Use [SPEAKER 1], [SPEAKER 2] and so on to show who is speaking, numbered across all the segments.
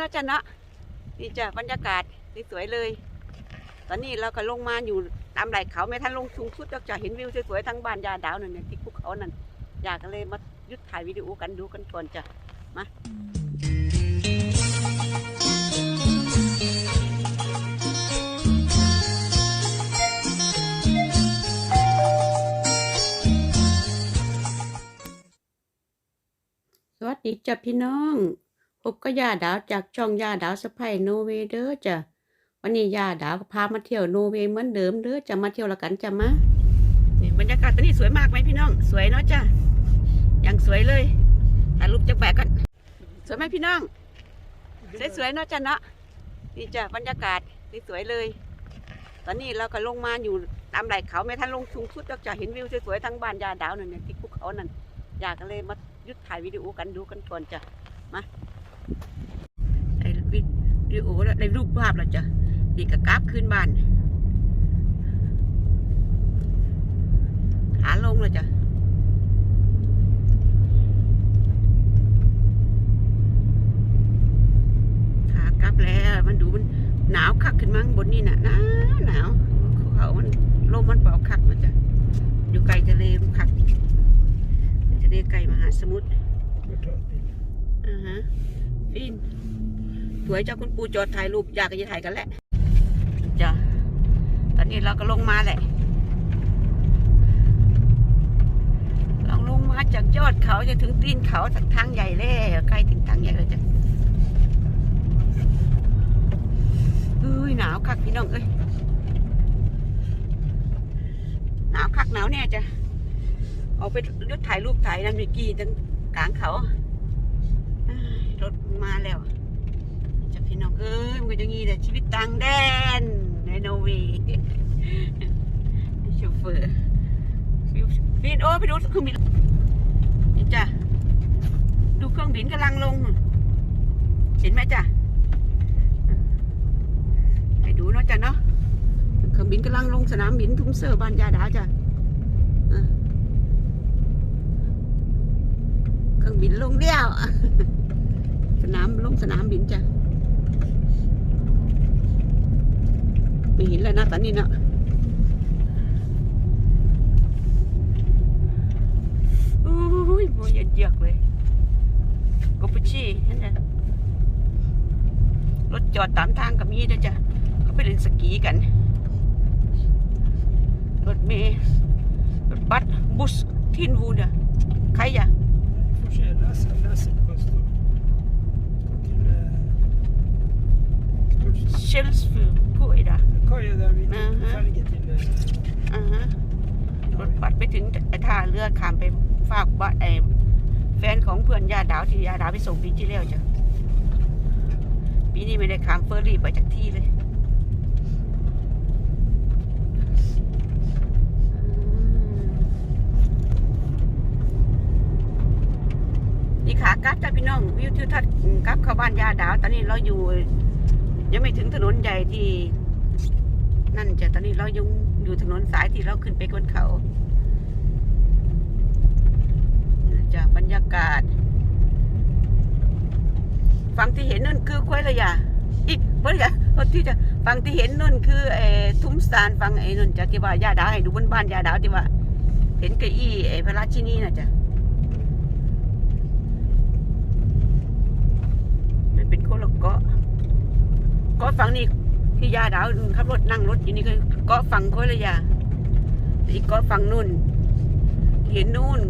[SPEAKER 1] นาะจ้ะเนาะนี่จ้ะบรรยากาศสวยๆเลย ตอนนี้เราก็ลงมาอยู่ตามไหล่เขาไม่ทันลงสูงสุดจะเห็นวิวสวยๆทั้งบ้านยาดาวนั่นเนี่ยที่ภูเขานั่นอยากกันเลยมายุดถ่ายวิดีโอกันดูกันก่อนจ้ะมาสวัสดีจ้ะพี่น้อง พบก็ยาดาวจากช่องยาดาวสะพายโนเวเดอร์จ้ะวันนี้ย่าดาวก็พามาเที่ยวโนเวเหมือนเดิมเด้อจะมาเที่ยวละกันจะมานี่บรรยากาศตอนนี้สวยมากไหมพี่น้อง สวยเนาะจ้ะอย่างสวยเลยถ่ายรูปจะแปะกันสวยไหมพี่น้อง สวยๆเนาะจ้ะเนาะนี่จ้ะบรรยากาศนี่สวยเลย ตอนนี้เราก็ลงมาอยู่ตามไหล่เขาไม่ทันลงสูงสุดเราจะเห็นวิวสวยๆทั้งบ้านยาดาวนั่นเนี่ยที่ภูเขานั่นอยากกันเลยมาหยุดถ่ายวิดีโอกันดูกันก่อนจ้ะมา วิดีโอแล้วได้รูปภาพแล้วจ้ะดีกับกราฟขึ้นบ้านขาลงเลยจ้ะขากลับแล้วมันดูมันหนาวคักขึ้นมั้งบนนี่น่ะหนาวหนาวเขามันลมมันเป่าคักนะจ๊ะอยู่ไกลทะเลมันคักทะเลไกลมหาสมุทรอ่าฮะฟิน สวยเจ้าคุณปูจอดถ่ายรูปอยากจะถ่ายกันแหละจ้ะตอนนี้เราก็ลงมาแหละเราลงมาจากยอดเขาจะถึงตีนเขาทางใหญ่แล้วใกล้ถึงทางใหญ่แล้วจ้ะเอ้ยหนาวคักพี่น้องเอ้ยหนาวคักหนาวแน่จ้ะออกไปรถถ่ายรูปถ่ายนั่นมื่อกี้ตั้งกลางเขารถมาแล้ว น้องเอ้ยมันก็จะงี้แหละชีวิตต่างแดนในโนเวย์โชเฟอร์ฟิวฟินโอ้ไปดูเครื่องบินนี่จ้ะดูเครื่องบินกำลังลง เห็นไหมจ้ะไปดูเนาะจ้ะเนาะเครื่องบินกำลังลงสนามบินทุ่งเซอบ้านยาดาจ้ะเครื่องบินลงเดียวสนามลงสนามบินจ้ะ ไม่เห็นแล้วนะตอนนี้นะอุ้ยโมเย็นเยือกเลยกปุชี่นั่นนะรถจอดตามทางกับมีด้วยจ้ะเขาไปเล่นสกีกัน รถเมล์รถบัสบุสทินวูเนี่ยใครอะ
[SPEAKER 2] Forse là, c'est- là, c'est le costaud. Il,
[SPEAKER 1] เชลส์ฟิลผู้ไอ้ดะ
[SPEAKER 2] eh, Quand il y a da vita,
[SPEAKER 1] Mhm.
[SPEAKER 2] fare till
[SPEAKER 1] อ่าฮะ ร ถึงท่าเรือข้ามไปฝากบ้านไอแฟนของเพื่อนยาดาวที่ยาดาวไปส่งปีที่แล้วจ้ะปีนี้ไม่ได้ข้ามเฟอร์รี่ไปจากที่เลยนี่ขากลับจ้ะพี่น้องวิวทิวทัศน์กลับเข้าบ้านยาดาว ตอนนี้เราอยู่ ยังไม่ถึงถนนใหญ่ที่ นั่นจ้ะตอนนี้เรายังอยู่ถนนสายที่เราขึ้นไปบนเขา จ้ะบรรยากาศ ฝั่งที่เห็นนั่นคือควายระยะอีกเพื่อนที่จะฝั่งที่เห็นนั่นคือไอ้ทุ่มสานฝั่งไอ้นั่นจ้ะที่ว่ายาดาวให้ดูบนบ้านยาดาวที่ว่า เห็นเก้าอี้ไอ้พระราชินีน่ะจ้ะมันเป็นคนละเกาะเกาะฝั่งนี้ที่ยาดาวขับรถนั่งรถอยู่นี่ก็เกาะฝั่งคนละยาอีกเกาะฝั่งนู่นเห็นนู่น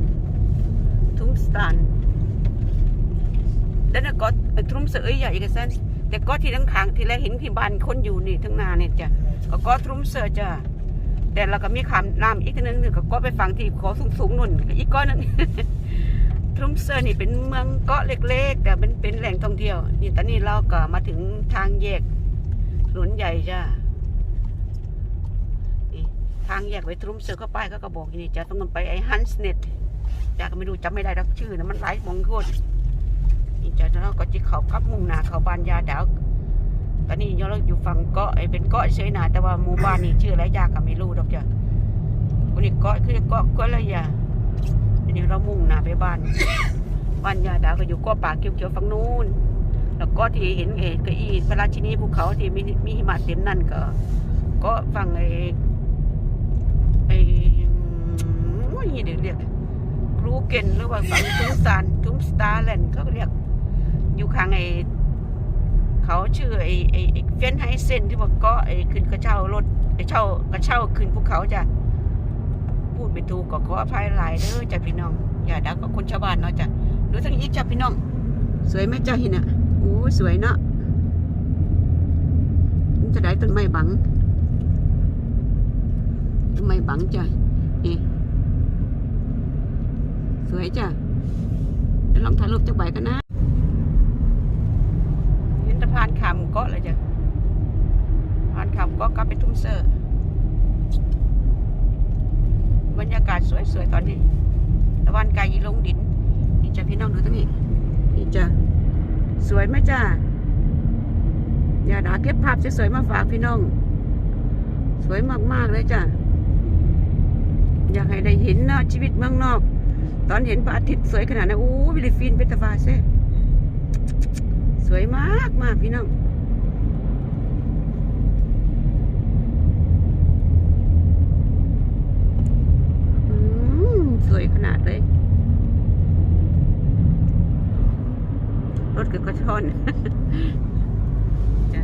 [SPEAKER 1] ทุ่มสตนแล้วนะกาะทุ่มเสยใหญ่กันสั้นแต่เกาะที่ทั้งขางที่แรกเห็นที่บ้านคนอยู่นี่ทั้งนาเนี่ยจ้ะก็กาะทุ่มเสยจ้ะแต่เราก็มีคำน้ำอีกทีนึงก็เกาะไปฝั่งที่ขอสูงๆนู่นอีกกาะนึงทุ่มเสยนี่เป็นเมืองเกาะเล็กๆ แต่เป็นเป็นแหล่งท่องเที่ยว นี่ตอนนี้เราก็มาถึงทางแยกถนนใหญ่จ้าทางแยกไปทรุมเสือเข้าไปก็กระบอกนี่จะต้องไปไอ้ฮันส์เน็ต จ้าก็ไม่รู้จำไม่ได้รักชื่อนะมันหลายมงคตรนี่จ้าแล้วก็จิเขากับมุ่งหนาเขาบานยาดาวตอนนี้เราอยู่ฝั่งเกาะไอ้เป็นเกาะเฉยหนาแต่ว่าหมู่บ้านนี่ชื่ออะไรยากก็ไม่รู้ดอกจ้ะคนนี้เกาะคือเกาะก็อะไรยาทีนี้เรามุ่งหนาไปบ้านบ้านยาดาวก็อยู่เกาะป่าเขียวๆฝั่งนู้นแล้วก็ที่เห็นเอกอีพระราชินีภูเขาที่มีมีหิมะเต็มนั่นก็ก็ฟังไอ้ไอ้ว่าอย่างนี้เดี๋ยวเรียก รูเก่นหรือว่าฝั่งทุ่งซานทุ่งสตาร์แลนด์ก็เรียกอยู่ข้างไอ้เขาชื่อไอ้ไอ้เฟนไฮเซนที่ว่าก็ไอ้ขึ้นกระเช้ารถไอ้เช่ากระเช้าขึ้นภูเขาจะพูดไปถูกก็ขออภัยหลายเด้อจ้ะพี่น้อง อย่าดักกับคนชาวบ้านเนาะจ้ะดูทางนี้จ้ะพี่น้อง สวยไหมจ้ะหินะโอ้สวยเนาะจะได้ต้นไม้บังต้นไม้บังจ้ะนี่ สวยจ้ะเดี๋ยวลองถ่ายรูปจักใบกันนะเห็นสะพานขามเกาะเลยจ้ะสะพานขามเกาะกลับไปทุ่งเซอร์บรรยากาศสวยๆตอนนี้ตะวันไกลลงดิน นี่จ้ะพี่น้องดูตรงนี้ นี่จ้ะสวยไหมจ้ะอย่าด่าเก็บภาพสวยๆมาฝากพี่น้อง สวยมากๆเลยจ้ะ อยากให้ได้เห็นนะชีวิตเมืองนอก ตอนเห็นพระอาทิตย์สวยขนาดนั้นโอ้วิลิฟินเป็นตาฟาเซ่สวยมากมากพี่น้องสวยขนาดเลย รถกับกระชอน จ้ะ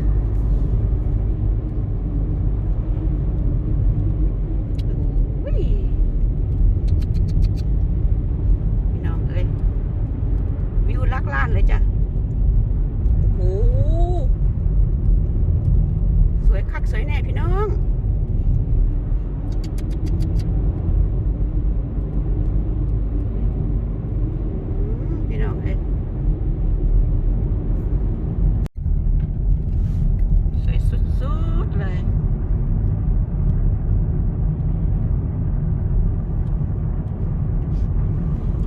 [SPEAKER 1] โอ้ยพี่น้องเอ้ย วิวลั กล้านเลยจ้ะโอ้โหสวยคักสวยแน่พี่น้อง อืมพี่น้องเอ้ยสวยสุดๆเลย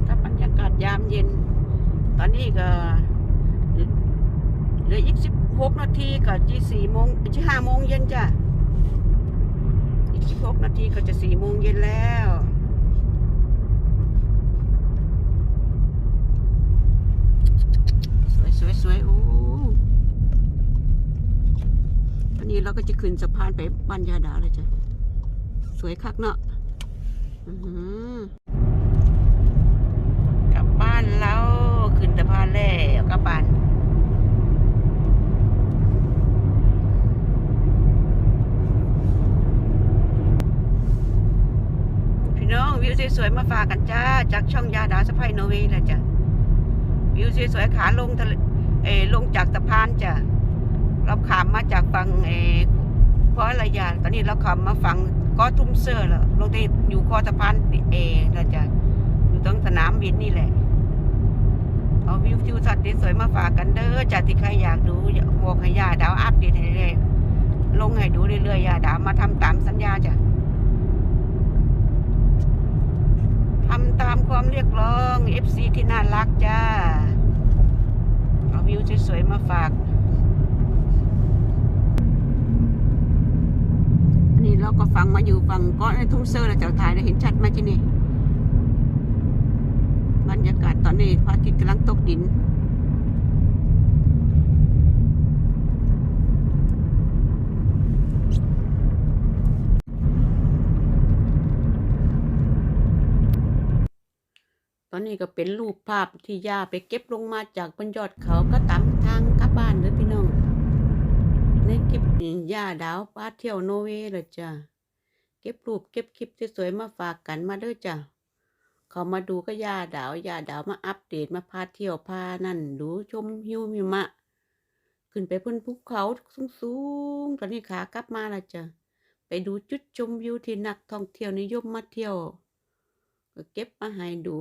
[SPEAKER 1] กับบรรยากาศยามเย็น ตอนนี้ก็ เหลืออีกสิบหกนา ทีก็จะสี่โมงจะห้าโมงเย็นจ้ะ อีกสิบหกนาทีก็จะสี่โมงเย็นแล้วสวยสวยสวยโอ้ตอนนี้เราก็จะขึ้นสะพานไปบ้านยาดาเลยจ้ะ สวยคักเนาะ อือหือกลับบ้านแล้วขึ้นสะพานแล้วกลับบ้าน พี่น้องวิวสวยๆมา ฝากกันจ้า จากช่องยาดาสะพายโนเวย์แหละจ้ะวิวสวยๆขาลงทะเลเอลงจากสะพานจ้ะเราขามมาจากฝั่งเออเพราะอะยาตอนนี้เราขามมาฝั่งก็ทุ่มเซอร์แล้วลงที่อยู่คอสะพานเอแล้วจ้ะอยู่ตรงสนามบินนี่แหละเอาวิวทิวทัศน์สวยๆมาฝากกันเด้อจ้ะที่ใครอยากดูอยากบอกให้ยาดาวอัปเดตให้เรื่อยๆลงให้ดูเรื่อยๆยาดาวมาทำตามสัญญาจ้ะ ทำตามความเรียกร้อง FC ที่น่ารักจ้า เอาวิวสวยๆมาฝากอันนี้เราก็ฟังมาอยู่ฝั่งก้อนทุ่งเซอร์แล้วเจ้าถ่ายได้เห็นชัดไหมที่นี่บรรยากาศตอนนี้พระอาทิตย์กำลังตกดิน อนนี้ก็เป็นรูปภาพที่ย่าไปเก็บลงมาจากบนยอดเขาก็ตามทางกลับบ้านเลยพี่น้อง ในคลิปย่าดาวป้าเที่ยวโนเวย์เลยจ้ะ เก็บรูปเก็บคลิปสวยๆมาฝากกันมาเด้อจ้ะ เขามาดูก็ย่าดาวย่าดาวมาอัปเดตมาพาเที่ยวพานั่นดูชมฮิวมิมะ ขึ้นไปบนภูเขาสูงๆตอนนี้ขากลับมาและจ้ะ ไปดูจุดชมวิวที่นักท่องเที่ยวนิยมมาเที่ยว ก็เก็บมาให้ดู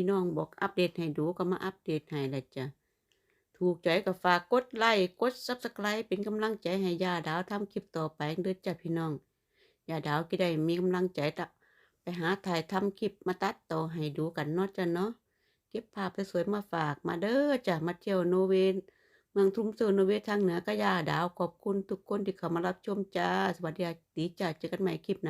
[SPEAKER 1] พี่น้องบอกอัปเดตให้ดูก็มาอัปเดตให้ละจ้ะถูกใจก็ฝากกดไลค์กดซับสไคร b e เป็นกำลังใจให้ยาดาวทำคลิปต่อไปเด้อจ้ะพี่น้องยาดาวก็ได้มีกำลังใจตะไปหาถ่ายทำคลิปมาตัดต่อให้ดูกันเนาะจ้ะเนาะเก็บภาพสวยๆมาฝากมาเด้อจ้ะมาเที่ยวโนเวนเมืองทุ่มเซอร์โนเวททางเหนือก็ยาดาวขอบคุณทุกคนที่เข้ามารับชมจ้า สวัสดีจ้าเจอกันใหม่คลิปหนะ